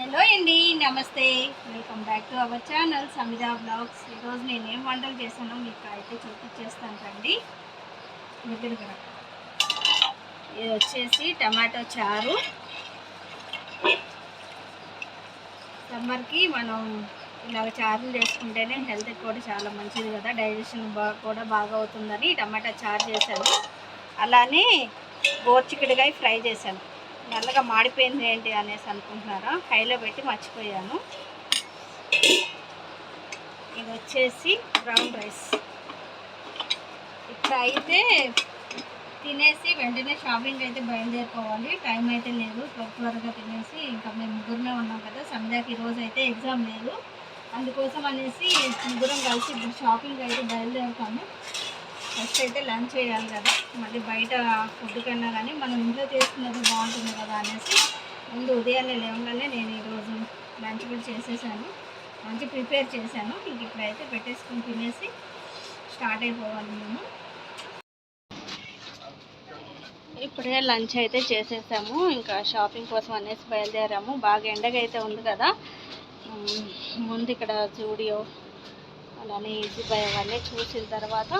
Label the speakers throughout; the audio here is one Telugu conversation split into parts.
Speaker 1: హలో అండి నమస్తే. Welcome back to our channel Samija blogs. ఈరోజు నేను ఏం వంటలు చేశానో మీకు అయితే చూపించేస్తాను రండి. ఇది వచ్చేసి టమాటో చారు. సమ్మర్కి మనం ఇలాగ చారులు చేసుకుంటేనే హెల్త్కి కూడా చాలా మంచిది కదా. డైజెషన్ కూడా బాగా అవుతుందని టమాటా చారు చేశాను. అలానే గోర్చిక్కుడుకాయ ఫ్రై చేశాను. నల్లగా మాడిపోయింది ఏంటి అనేసి అనుకుంటున్నారా? హైలో పెట్టి మర్చిపోయాను. ఇది వచ్చేసి బ్రౌన్ రైస్. ఇక్కడ అయితే తినేసి వెంటనే షాపింగ్ అయితే బయలుదేరిపోవాలి. టైం అయితే లేదు. త్వరగా తినేసి ఇంకా మేము ముగ్గురునే ఉన్నాం కదా. సంధ్యాకి ఈరోజు అయితే ఎగ్జామ్ లేదు. అందుకోసం అనేసి ముగ్గురం కలిసి ఇప్పుడు షాపింగ్ అయితే బయలుదేరుతాము. ఫస్ట్ అయితే లంచ్ చేయాలి కదా. మళ్ళీ బయట ఫుడ్ కన్నా కానీ మనం ఇంట్లో చేసుకున్నది బాగుంటుంది కదా అనేసి ముందు ఉదయాన్నే లేవగానే నేను ఈరోజు లంచ్ కూడా చేసేసాను. లంచ్ ప్రిపేర్ చేశాను. ఇంక ఇప్పుడైతే పెట్టేసుకుని తినేసి స్టార్ట్ అయిపోవాలి మేము. ఇప్పుడే లంచ్ అయితే చేసేసాము. ఇంకా షాపింగ్ కోసం అనేసి బయలుదేరాము. బాగా ఎండగా అయితే ఉంది కదా. ముందు ఇక్కడ జూడియో అలానే ఈజీ బై అవన్నీ చూసిన తర్వాత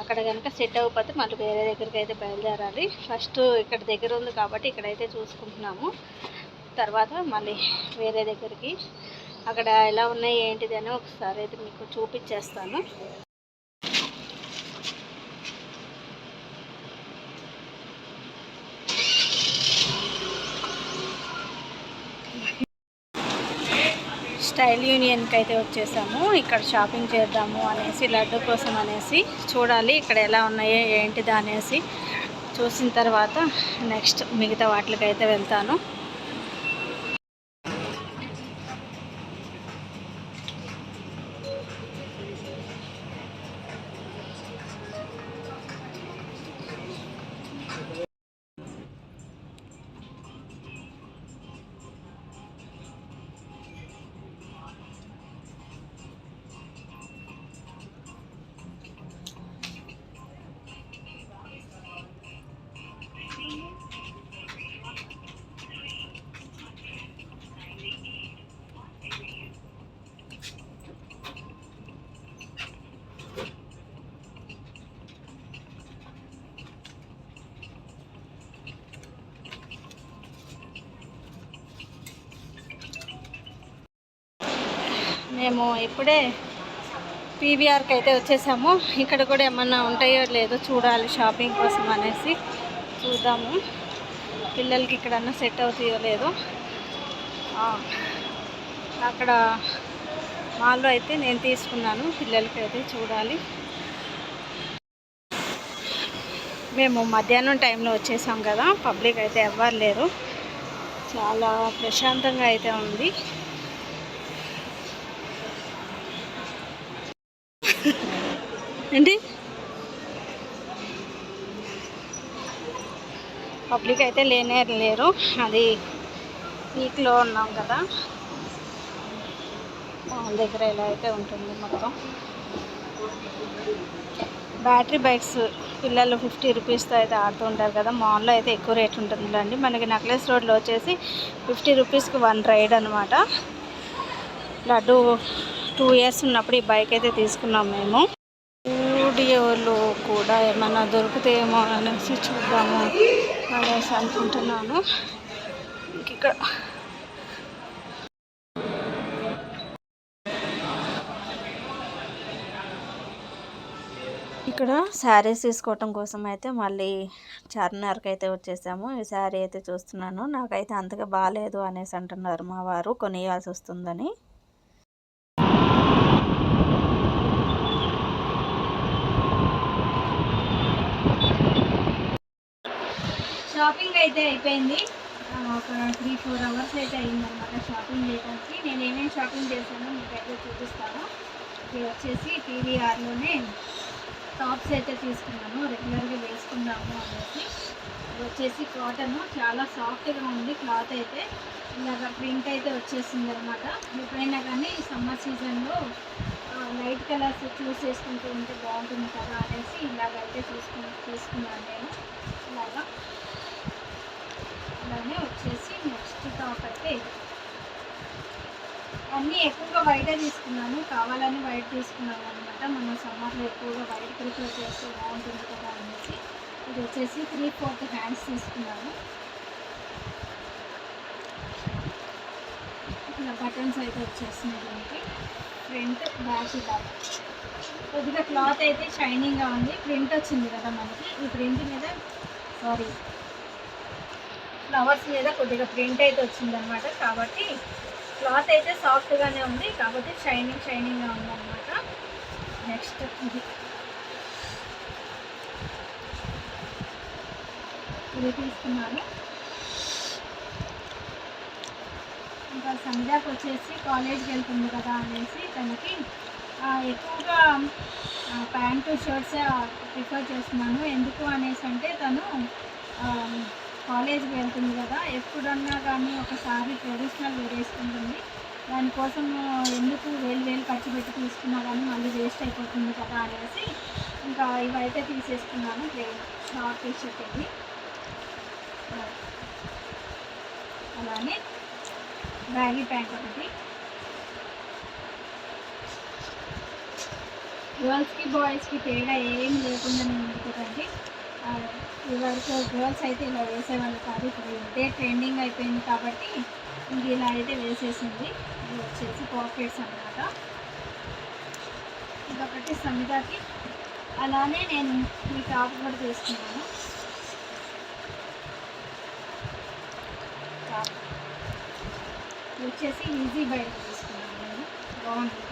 Speaker 1: అక్కడ కనుక సెట్ అవ్వకపోతే మళ్ళీ వేరే దగ్గరికి అయితే బయలుదేరాలి. ఫస్ట్ ఇక్కడ దగ్గర ఉంది కాబట్టి ఇక్కడైతే చూసుకుంటున్నాము. తర్వాత మళ్ళీ వేరే దగ్గరికి. అక్కడ ఎలా ఉన్నాయి ఏంటిది అని ఒకసారి అయితే మీకు చూపించేస్తాను. స్టైల్ యూనియన్కి అయితే వచ్చేసాము. ఇక్కడ షాపింగ్ చేద్దాము అనేసి లడ్డు కోసం అనేసి చూడాలి ఇక్కడ ఎలా ఉన్నాయో ఏంటిది అనేసి. చూసిన తర్వాత నెక్స్ట్ మిగతా వాటికి అయితే వెళ్తాను. మేము ఇప్పుడే పీవీఆర్కి అయితే వచ్చేసాము. ఇక్కడ కూడా ఏమన్నా ఉంటాయో లేదో చూడాలి షాపింగ్ కోసం అనేసి. చూద్దాము. పిల్లలకి ఇక్కడన్నా సెట్ అవుతాయో లేదో. అక్కడ మాల్లో అయితే నేను తీసుకున్నాను. పిల్లలకి అయితే చూడాలి. మేము మధ్యాహ్నం టైంలో వచ్చేసాం కదా. పబ్లిక్ అయితే ఎవ్వరు లేరు. చాలా ప్రశాంతంగా అయితే ఉంది ఏంటి పబ్లిక్ అయితే లేనే లేరు. అది వీక్లో ఉన్నాం కదా. మాల్ దగ్గర ఇలా అయితే ఉంటుంది మొత్తం. బ్యాటరీ బైక్స్ పిల్లలు ఫిఫ్టీ రూపీస్తో అయితే ఆడుతూ ఉంటారు కదా. మాల్లో అయితే ఎక్కువ రేట్ ఉంటుందండి మనకి నెక్లెస్ రోడ్లో వచ్చేసి ఫిఫ్టీ రూపీస్కి వన్ రైడ్ అనమాట లడ్డు టూ ఇయర్స్ ఉన్నప్పుడు ఈ బైక్ అయితే తీసుకున్నాం మేము. స్టూడియోలో కూడా ఏమైనా దొరుకుతాయేమో అనేసి చూద్దాము. అనేసి అనుకుంటున్నాను. ఇంక ఇక్కడ. ఇక్కడ శారీస్ తీసుకోవటం కోసం అయితే మళ్ళీ చార్మినార్కి అయితే వచ్చేసాము. ఈ శారీ అయితే చూస్తున్నాను. నాకైతే అంతగా బాగాలేదు అనేసి అంటున్నారు మా వారు. కొనియాల్సి వస్తుందని. షాపింగ్ అయితే అయిపోయింది. ఒక త్రీ ఫోర్ అవర్స్ అయితే అయిందనమాట షాపింగ్ చేయడానికి. నేను ఏమేమి షాపింగ్ చేశానో మీకు అయితే చూపిస్తాను. ఇది వచ్చేసి టీవీఆర్లోనే టాప్స్ అయితే తీసుకున్నాను. రెగ్యులర్గా వేసుకుందాము అనేసి. ఇది వచ్చేసి కాటన్. చాలా సాఫ్ట్గా ఉంది క్లాత్ అయితే. ఇలాగ ప్రింట్ అయితే వచ్చేసింది అనమాట ఎప్పుడైనా కానీ సమ్మర్ సీజన్లో లైట్ కలర్స్ చూస్ చేసుకుంటూ ఉంటే బాగుంటుంది కదా అనేసి ఇలాగైతే చూసుకుని తీసుకున్నాను నేను. ఇలాగా. అట్లానే వచ్చేసి నెక్స్ట్ టాప్ అయితే అన్నీ ఎక్కువగా బయట తీసుకున్నాను. కావాలని బయట తీసుకున్నాను అనమాట మనం సమ్మర్లో ఎక్కువగా బయట ప్రిపేర్ చేస్తే బాగుంటుంది కదా అనేసి ఇది వచ్చేసి త్రీ ఫోర్త్ హ్యాండ్స్ తీసుకున్నాను. ఇలా బటన్స్ అయితే వచ్చేసినాయి దీనికి. ఫ్రంట్ బ్యాక్ ఇలా కొద్దిగా క్లాత్ అయితే షైనింగ్గా ఉంది. ప్రింట్ వచ్చింది కదా మనకి. ఈ ప్రింట్ మీద సారీ కవర్స్ మీద కొద్దిగా ప్రింట్ అయితే వచ్చిందనమాట కాబట్టి క్లాత్ అయితే సాఫ్ట్గానే ఉంది. కాబట్టి షైనింగ్ షైనింగ్గా ఉందన్నమాట. నెక్స్ట్ ఇది. ఇది తీసుకున్నాను. ఇంకా సంధ్యాకి వచ్చేసి కాలేజ్కి వెళ్తుంది కదా అనేసి తనకి ఎక్కువగా ప్యాంటు షర్ట్సే ప్రిఫర్ చేస్తున్నాను. ఎందుకు అనేసి అంటే తను కాలేజ్కి వెళ్తుంది కదా ఎప్పుడన్నా కానీ ఒకసారి ట్రెడిషనల్ వేర్ వేసుకుంటుంది. దానికోసం ఎందుకు వేలు వేలు ఖర్చు పెట్టి తీసుకున్నా కానీ మళ్ళీ వేస్ట్ అయిపోతుంది కదా అనేసి ఇంకా ఇవైతే తీసేసుకున్నాను షార్ట్ టీ షర్ట్ ఇది అలానే బ్యాగీ ప్యాంట్ ఒకటి. గర్ల్స్కి బాయ్స్కి తేడా ఏం లేకుండా నేను ఎందుకంటే ఇవరకు గర్ల్స్ అయితే ఇలా వేసేవాళ్ళు కాదు. ఇప్పుడు ఇదే ట్రెండింగ్ అయిపోయింది కాబట్టి ఇంక ఇలా అయితే వేసేసింది. ఇది వచ్చేసి పాకెట్స్ అన్నమాట. ఇదొకటి సంగతి అలానే నేను ఈ టాప్ కూడా తీసుకున్నాను టాప్. వచ్చేసి ఈజీ బయట తీసుకున్నాను నేను. బాగుంటుంది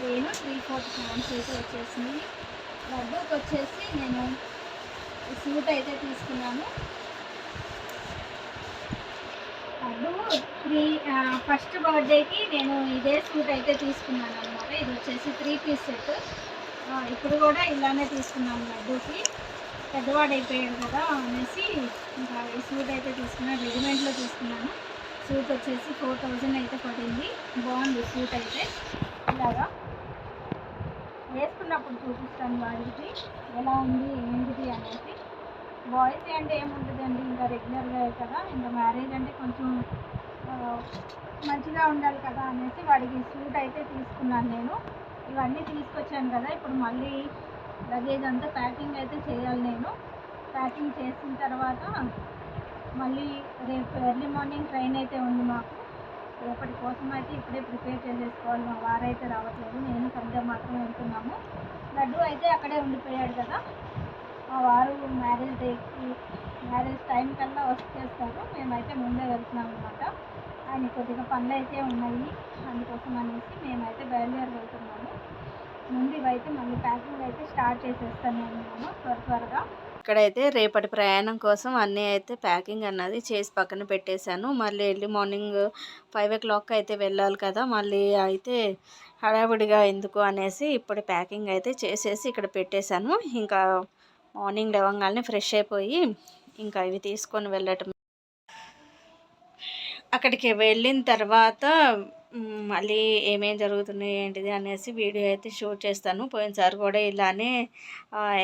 Speaker 1: నేను త్రీ ఫోర్త్ హ్యాండ్స్ అయితే వచ్చేసింది. డబ్బుకి వచ్చేసి నేను సూట్ అయితే తీసుకున్నాను అప్పుడు త్రీ ఫస్ట్ బర్త్డేకి నేను ఇదే సూట్ అయితే తీసుకున్నాను అనమాట ఇది వచ్చేసి త్రీ పీస్ సెట్. ఇప్పుడు కూడా ఇలానే తీసుకున్నాను లడ్డూకి. పెద్దవాడు అయిపోయాడు కదా అనేసి ఇంకా ఈ సూట్ అయితే తీసుకున్నాను రెడీమేడ్లో తీసుకున్నాను. సూట్ వచ్చేసి ఫోర్ థౌజండ్ అయితే పడింది. బాగుంది సూట్ అయితే. ఇలాగా వేసుకున్నప్పుడు చూపిస్తాను వాడికి. ఎలా ఉంది ఏంటిది అనేసి. బాయ్స్ అంటే ఏముంటుందండి ఇంకా రెగ్యులర్గా కదా ఇంకా మ్యారేజ్ అంటే కొంచెం మంచిగా ఉండాలి కదా అనేసి వాడికి సూట్ అయితే తీసుకున్నాను నేను. ఇవన్నీ తీసుకొచ్చాను కదా ఇప్పుడు మళ్ళీ లగేజ్ అంతా ప్యాకింగ్ అయితే చేయాలి నేను. ప్యాకింగ్ చేసిన తర్వాత మళ్ళీ రేపు ఎర్లీ మార్నింగ్ ట్రైన్ అయితే ఉంది మాకు. రేపటి కోసం అయితే ఇప్పుడే ప్రిపేర్ చేసేసుకోవాలి మా వారైతే రావట్లేదు నేను సంధ్య మాత్రం వెళ్తున్నాము. లడ్డు అయితే అక్కడే ఉండిపోయాడు కదా. మా వారు మ్యారేజ్ డేకి మ్యారేజ్ టైం కల్లా వచ్చేస్తారు మేమైతే ముందే వెళ్తున్నాం అనమాట ఆయన కొద్దిగా పనులు అయితే ఉన్నాయి. అందుకోసం అనేసి మేమైతే బయలుదేరి వెళ్తున్నాము ముందు ఇవైతే మళ్ళీ ప్యాకింగ్ అయితే స్టార్ట్ చేసేస్తాను నేను త్వర త్వరగా.
Speaker 2: ఇక్కడైతే రేపటి ప్రయాణం కోసం అన్నీ అయితే ప్యాకింగ్ అన్నది చేసి పక్కన పెట్టేశాను. మళ్ళీ early morning five o'clock అయితే వెళ్ళాలి కదా మళ్ళీ అయితే హడావిడిగా ఎందుకు అనేసి ఇప్పుడు ప్యాకింగ్ అయితే చేసేసి ఇక్కడ పెట్టేశాను. ఇంకా మార్నింగ్ లేవగానే ఫ్రెష్ అయిపోయి ఇంకా ఇవి తీసుకొని వెళ్ళటం. అక్కడికి వెళ్ళిన తర్వాత మళ్ళీ ఏమేం జరుగుతున్నాయి ఏంటిది అనేసి వీడియో అయితే షూట్ చేస్తాను. పోయినసారి కూడా ఇలానే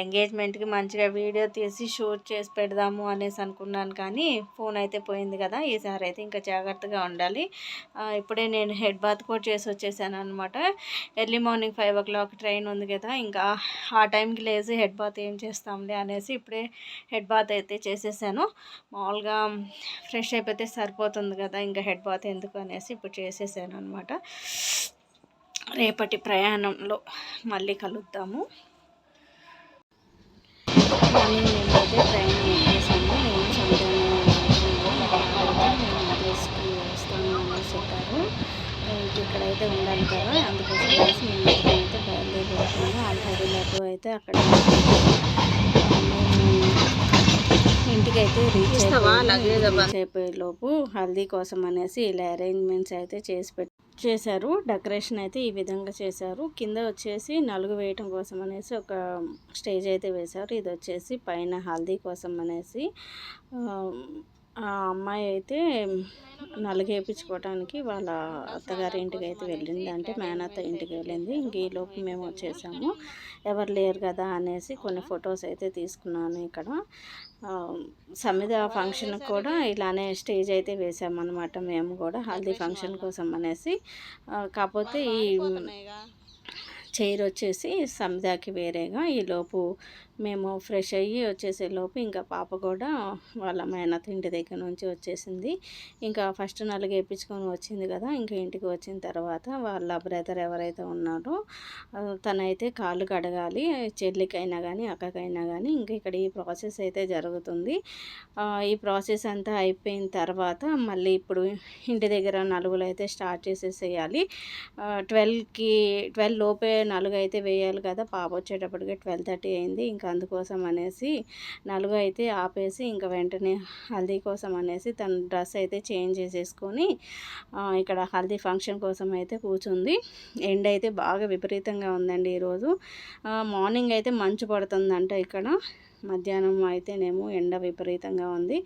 Speaker 2: ఎంగేజ్మెంట్కి మంచిగా వీడియో తీసి షూట్ చేసి పెడదాము అనేసి అనుకున్నాను కానీ ఫోన్ అయితే పోయింది కదా ఈసారి అయితే ఇంకా జాగ్రత్తగా ఉండాలి. ఇప్పుడే నేను హెడ్ బాత్ కూడా చేసి వచ్చేసాను అనమాట early morning five o'clock train ఉంది కదా ఇంకా ఆ టైంకి లేచి హెడ్ బాత్ ఏం చేస్తాంలే అనేసి ఇప్పుడే హెడ్ బాత్ అయితే చేసేసాను. మామూలుగా ఫ్రెష్ అయిపోతే సరిపోతుంది కదా ఇంకా హెడ్ బాత్ ఎందుకు అనేసి ఇప్పుడు చేసేసాను. అనమాట. రేపటి ప్రయాణంలో మళ్ళీ కలుద్దాము. మార్నింగ్ మేమైతే ట్రైన్ ఎక్కేసాము. నేను సంధ్యాన్ని మేము అడ్రస్కి వస్తాము చెప్పారు. ఇక్కడైతే ఉండాలి కదా. అందుకోసం అనేసి మేము అయితే బయలుదేరి వెళ్తున్నాము. ఆల్రెడీ అయితే అక్కడ అయితే రీచ్ రీచ్ అయిపోయే లోపు హల్దీ కోసం అనేసి ఇలా అరేంజ్మెంట్స్ అయితే చేసి పెట్ చేశారు. డెకరేషన్ అయితే ఈ విధంగా చేశారు. కింద వచ్చేసి నలుగు వేయటం కోసం అనేసి ఒక స్టేజ్ అయితే వేశారు. ఇది వచ్చేసి పైన హల్దీ కోసం అనేసి. ఆ, అమ్మాయి అయితే నలుగు వేయించుకోవడానికి వాళ్ళ అత్తగారి ఇంటికి అయితే వెళ్ళింది. అంటే మేనత్త ఇంటికి వెళ్ళింది. ఇంక ఈ లోపు మేము వచ్చేసాము. ఎవరు లేరు కదా అనేసి కొన్ని ఫొటోస్ అయితే తీసుకున్నాను ఇక్కడ.
Speaker 1: సమిద ఫంక్షన్ కూడా ఇలానే స్టేజ్ అయితే వేసామన్నమాట మేము కూడా. హల్దీ ఫంక్షన్ కోసం అనేసి. కాకపోతే ఈ చైర్ వచ్చేసి సమిదాకి వేరేగా. ఈ లోపు మేము ఫ్రెష్ అయ్యి వచ్చేసే లోపు ఇంకా పాప కూడా వాళ్ళ మేనత్ ఇంటి దగ్గర నుంచి వచ్చేసింది. ఇంకా ఫస్ట్ నలుగు వేయించుకొని వచ్చింది కదా ఇంకా ఇంటికి వచ్చిన తర్వాత వాళ్ళ బ్రదర్ ఎవరైతే ఉన్నారో తనైతే కాళ్ళు కడగాలి చెల్లికైనా కానీ అక్కకైనా కానీ ఇంకా ఇక్కడ ఈ ప్రాసెస్ అయితే జరుగుతుంది. ఈ ప్రాసెస్ అంతా అయిపోయిన తర్వాత మళ్ళీ ఇప్పుడు ఇంటి దగ్గర నలుగులు అయితే స్టార్ట్ చేసేసేయాలి. ట్వెల్వ్కి ట్వెల్వ్ లోపే నలుగు అయితే వేయాలి కదా పాప వచ్చేటప్పటికి ట్వెల్వ్ థర్టీ అయింది ఇంకా అందుకోసం అనేసి నలుగు అయితే ఆపేసి ఇంకా వెంటనే హల్దీ కోసం అనేసి తన డ్రెస్ అయితే చేంజ్ చేసేసుకొని ఇక్కడ హల్దీ ఫంక్షన్ కోసం అయితే కూర్చుంది ఎండ అయితే బాగా విపరీతంగా ఉందండి ఈరోజు. మార్నింగ్ అయితే మంచు పడుతుందంట ఇక్కడ. మధ్యాహ్నం అయితేనేమో ఎండ విపరీతంగా ఉంది.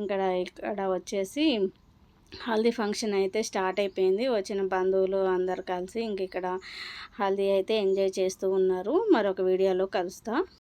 Speaker 1: ఇక్కడ ఇక్కడ వచ్చేసి హల్దీ ఫంక్షన్ అయితే స్టార్ట్ అయిపోయింది. వచ్చిన బంధువులు అందరు కలిసి ఇంక ఇక్కడ హల్దీ అయితే ఎంజాయ్ చేస్తూ ఉన్నారు. మరొక వీడియోలో కలుస్తా.